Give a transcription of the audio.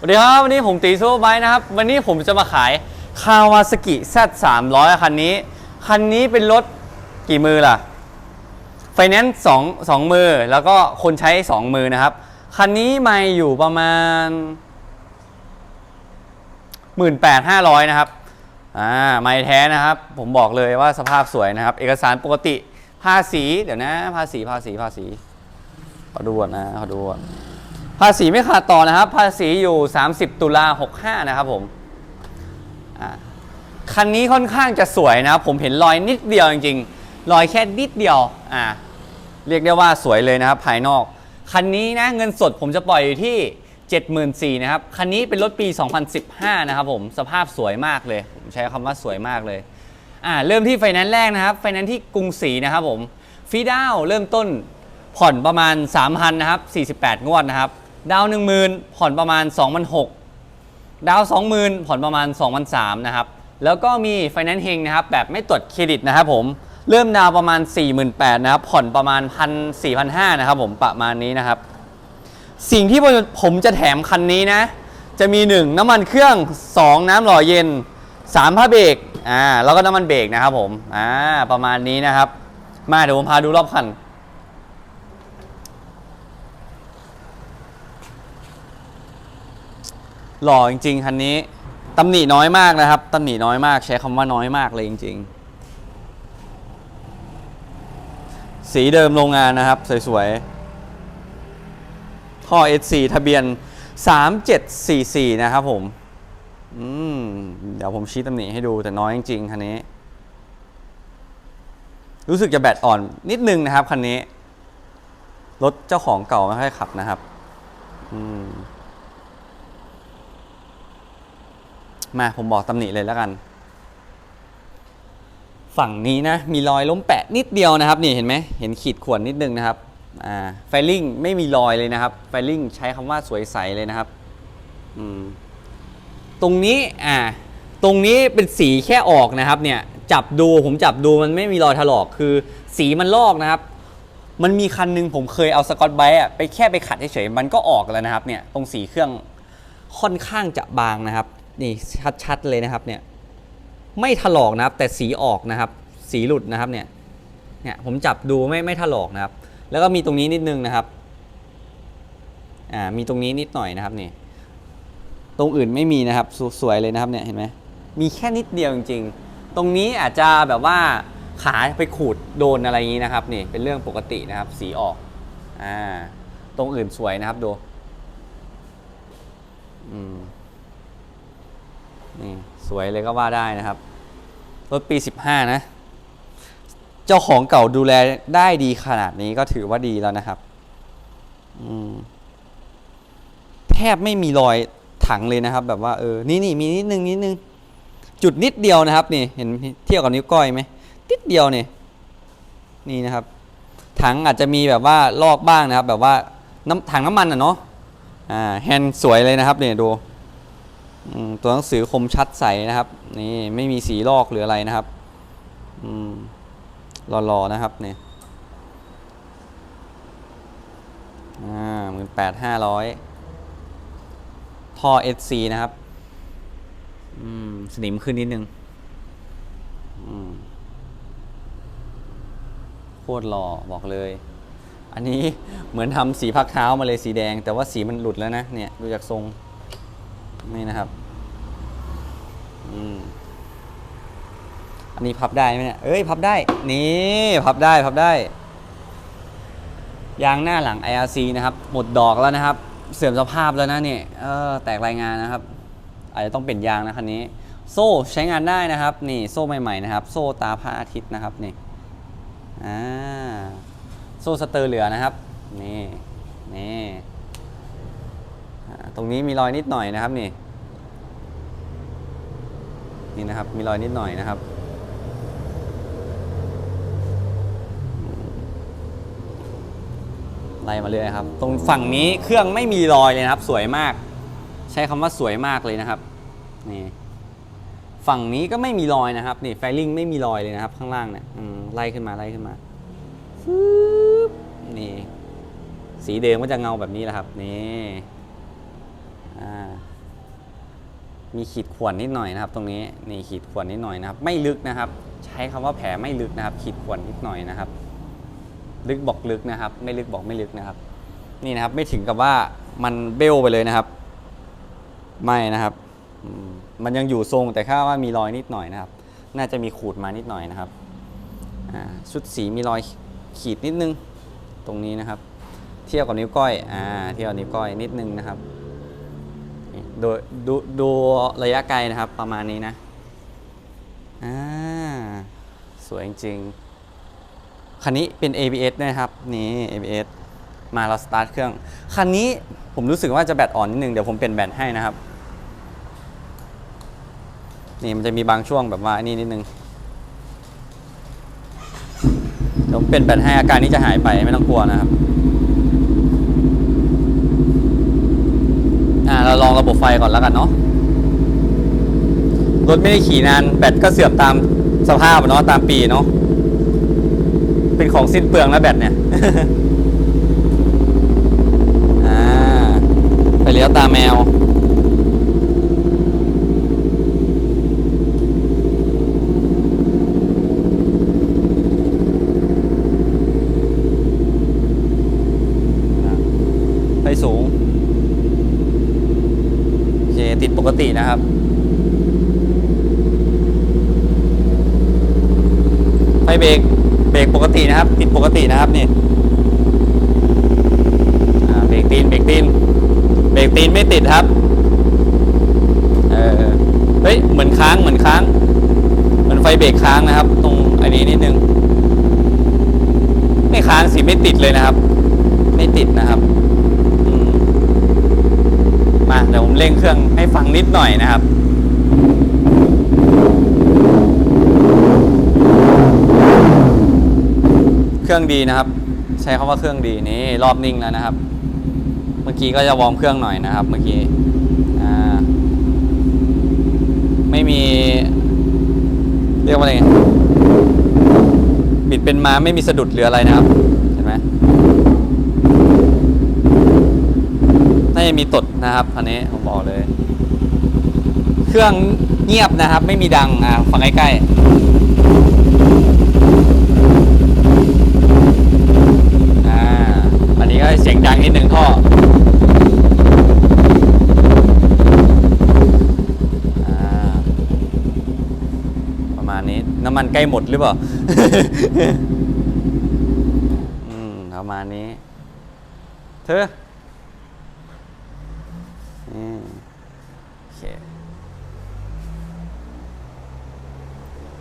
สวัสดีครับ วันนี้ผมตีซูเปอร์ไบค์นะครับ วันนี้ผมจะมาขายคาวาสกิ Z 3 0 0คันนี้ คันนี้เป็นรถกี่มือล่ะไฟแนนซ์สองสองมือ แล้วก็คนใช้สองมือนะครับ คันนี้ไม่อยู่ประมาณ 18,500 นะครับอ่าไม่แท้นะครับ ผมบอกเลยว่าสภาพสวยนะครับ เอกสารปกติภาษี เดี๋ยวนะ ภาษีภาษีภาษีขอดูก่อนนะขอดูก่อน ภาษีไม่ขาดต่อนะครับ ภาษีอยู่ 30 ตุลา65 นะครับผมคันนี้ค่อนข้างจะสวยนะผมเห็นรอยนิดเดียวจริงๆ รอยแค่นิดเดียวอ่าเรียกได้ว่าสวยเลยนะครับภายนอก คันนี้นะเงินสดผมจะปล่อยอยู่ที่ 74,000นะครับ คันนี้เป็นรถปี 2015 นะครับผมสภาพสวยมากเลย ผมใช้คำว่าสวยมากเลยอ่าเริ่มที่ไฟแนนซ์แรกนะครับไฟแนนซ์ที่กรุงศรีนะครับผมฟีดาวเริ่มต้นผ่อนประมาณ 3,000นะครับ48 งวดนะครับ ดาว10,000ผ่อนประมาณ2,600ดาว20,000 ผ่อนประมาณ2,300นะครับ แล้วก็มีไฟแนนซ์เฮงนะครับ แบบไม่ตรวจเครดิตนะครับผม เริ่มดาวประมาณ 48,000นะครับ ผ่อนประมาณ 1,4,500นะครับผมประมาณนี้นะครับ สิ่งที่ผมจะแถมคันนี้นะ จะมี 1 น้ำมันเครื่อง 2 น้ำหล่อเย็น 3 ผ้าเบรกอ่าแล้วก็น้ำมันเบรกนะครับผมอ่าประมาณนี้นะครับ มาเดี๋ยวผมพาดูรอบคัน หล่อจริงๆคันนี้ตำหนิน้อยมากนะครับตำหนิน้อยมาก ใช้คำว่าน้อยมากเลยจริง ๆ สีเดิมโรงงานนะครับสวยๆท่อ S4 ทะเบียน 3744 นะครับผมอืมเดี๋ยวผมชี้ตำหนิให้ดูแต่น้อยจริงๆคันนี้ รู้สึกจะแบตอ่อนนิดนึงนะครับคันนี้รถเจ้าของเก่าไม่ค่อยขับนะครับ อืม มาผมบอกตำหนิเลยแล้วกัน ฝั่งนี้นะ มีรอยล้มแปะนิดเดียวนะครับ นี่เห็นไหมเห็นขีดข่วนนิดนึงนะครับอ่าไฟลิ่งไม่มีรอยเลยนะครับ ไฟลิ่งใช้คำว่าสวยใสเลยนะครับอืมตรงนี้อ่าตรงนี้เป็นสีแค่ออกนะครับเนี่ยจับดูผมจับดูมันไม่มีรอยถลอกคือสีมันลอกนะครับ มันมีคันนึงผมเคยเอาสกอตไบรท์อะไปแค่ไปขัดเฉยๆมันก็ออกแล้วนะครับเนี่ยตรงสีเครื่องค่อนข้างจะบางนะครับ นี่ชัดๆเลยนะครับเนี่ยไม่ถลอกนะครับ แต่สีออกนะครับ สีหลุดนะครับเนี่ยเนี่ยผมจับดูไม่ไม่ถลอกนะครับ แล้วก็มีตรงนี้นิดนึงนะครับอ่ามีตรงนี้นิดหน่อยนะครับนี่ตรงอื่นไม่มีนะครับสสวยเลยนะครับเนี่ยเห็นไหมมีแค่นิดเดียวจริง ๆ ตรงนี้อาจจะแบบว่าขาไปขูดโดนอะไรอย่างนี้นะครับนี่เป็นเรื่องปกตินะครับ สีออกอ่าตรงอื่นสวยนะครับดูอืม สวยเลยก็ว่าได้นะครับ รถปี 15 นะ เจ้าของเก่าดูแลได้ดีขนาดนี้ก็ถือว่าดีแล้วนะครับแทบไม่มีรอยถังเลยนะครับ แบบว่าเออนี่นี่มีนิดนึงนิดนึงจุดนิดเดียวนะครับ นี่เห็นเทียบกับนิ้วก้อยไหมนิดเดียวนี่นี่นะครับ ถังอาจจะมีแบบว่าลอกบ้างนะครับ แบบว่าน้ำถังน้ำมันอะเนาะอ่าแฮนด์สวยเลยนะครับเนี่ยดู ตัวหนังสือคมชัดใสนะครับ นี่ไม่มีสีลอกหรืออะไรนะครับอืมรอๆนะครับเนี่ยอ่าหมื่นแปดห้าร้อยท่อ SC นะครับ อืม สนิมขึ้นนิดนึง อืม โคตรหล่อบอกเลย อันนี้เหมือนทำสีพักเท้ามาเลยสีแดง แต่ว่าสีมันหลุดแล้วนะ เนี่ย ดูจากทรง นี่นะครับอืมอันนี้พับได้ไหมเนี่ย เอ้ยพับได้ นี่พับได้พับได้ ยางหน้าหลัง IRC นะครับ หมดดอกแล้วนะครับ เสื่อมสภาพแล้วนะเนี่ยเออแตกรายงานนะครับ อาจจะต้องเปลี่ยนยางนะคันนี้ โซ่ใช้งานได้นะครับ นี่โซ่ใหม่ๆนะครับ โซ่ตาพระอาทิตย์นะครับนี่อ่าโซ่สเตอร์เหลือนะครับ นี่นี่ ตรงนี้มีรอยนิดหน่อยนะครับนี่ นี่นะครับ มีรอยนิดหน่อยนะครับ ไล่มาเรื่อยครับ ตรงฝั่งนี้เครื่องไม่มีรอยเลยนะครับ สวยมาก ใช้คำว่าสวยมากเลยนะครับ นี่ ฝั่งนี้ก็ไม่มีรอยนะครับ นี่ไฟลิ่งไม่มีรอยเลยนะครับ ข้างล่างเนี่ยไล่ขึ้นมาไล่ขึ้นมาฟึบนี่ สีเดิมก็จะเงาแบบนี้แหละครับ นี่ มีขีดข่วนนิดหน่อยนะครับ ตรงนี้นี่ขีดข่วนนิดหน่อยนะครับ ไม่ลึกนะครับ ใช้คำว่าแผลไม่ลึกนะครับ ขีดข่วนนิดหน่อยนะครับ ลึกบอกลึกนะครับ ไม่ลึกบอกไม่ลึกนะครับ นี่นะครับไม่ถึงกับว่ามันเบี้ยวไปเลยนะครับ ไม่นะครับ มันยังอยู่ทรงแต่แค่ว่ามีรอยนิดหน่อยนะครับ น่าจะมีขูดมานิดหน่อยนะครับชุดสีมีรอยขีดนิดนึง ตรงนี้นะครับ เทียบกับนิ้วก้อยอ่าเทียบกับนิ้วก้อยนิดนึงนะครับ ดูดูดูระยะไกลนะครับประมาณนี้นะอ่าสวยจริงๆคันนี้เป็น ABS นะครับนี่ ABS มาเราสตาร์ทเครื่อง คันนี้ผมรู้สึกว่าจะแบตอ่อนนิดนึงเดี๋ยวผมเปลี่ยนแบตให้นะครับ นี่มันจะมีบางช่วงแบบว่านี่นิดนึงเดี๋ยวผมเปลี่ยนแบตให้อาการนี้จะหายไปไม่ต้องกลัวนะครับ อ่า เราลองระบบไฟก่อนแล้วกันเนาะรถไม่ได้ขี่นานแบตก็เสื่อมตามสภาพอะเนาะตามปีเนาะเป็นของสิ้นเปลืองแล้วแบตเนี่ยอ่าไปเลี้ยวตาแมว ไฟสูง โอเค ติดป กตินะครับไฟเบรกเบรกปกตินะครับ ติดปกตินะครับนี่เบรกตีนเบรกตีนเบรกตีนไม่ติดครับเออเฮ้ยเหมือนค้างเหมือนค้างเหมือนไฟเบรกค้างนะครับ ตรงอันนี้นิดนึงไม่ค้างสิไม่ติดเลยนะครับ ไม่ติดนะครับอืมมา เร่งเครื่องให้ฟังนิดหน่อยนะครับเครื่องดีนะครับ ใช้คำว่าเครื่องดีนี่รอบนิ่งแล้วนะครับ เมื่อกี้ก็จะวอร์มเครื่องหน่อยนะครับ เมื่อกี้ไม่มี เรียกว่าอะไรบิดเป็นมาไม่มีสะดุดหรืออะไรนะครับ เห็นไห มน่าจะมีตดนะครับคันนี้ผมบอกเลย เครื่องเงียบนะครับ ไม่มีดังอ่าฟังใกล้ๆอ่าอันนี้ก็เสียงดังนิดหนึ่งท่ออประมาณนี้น้ำมันใกล้หมดหรือเปล่าอืมประมาณนี้ เธอ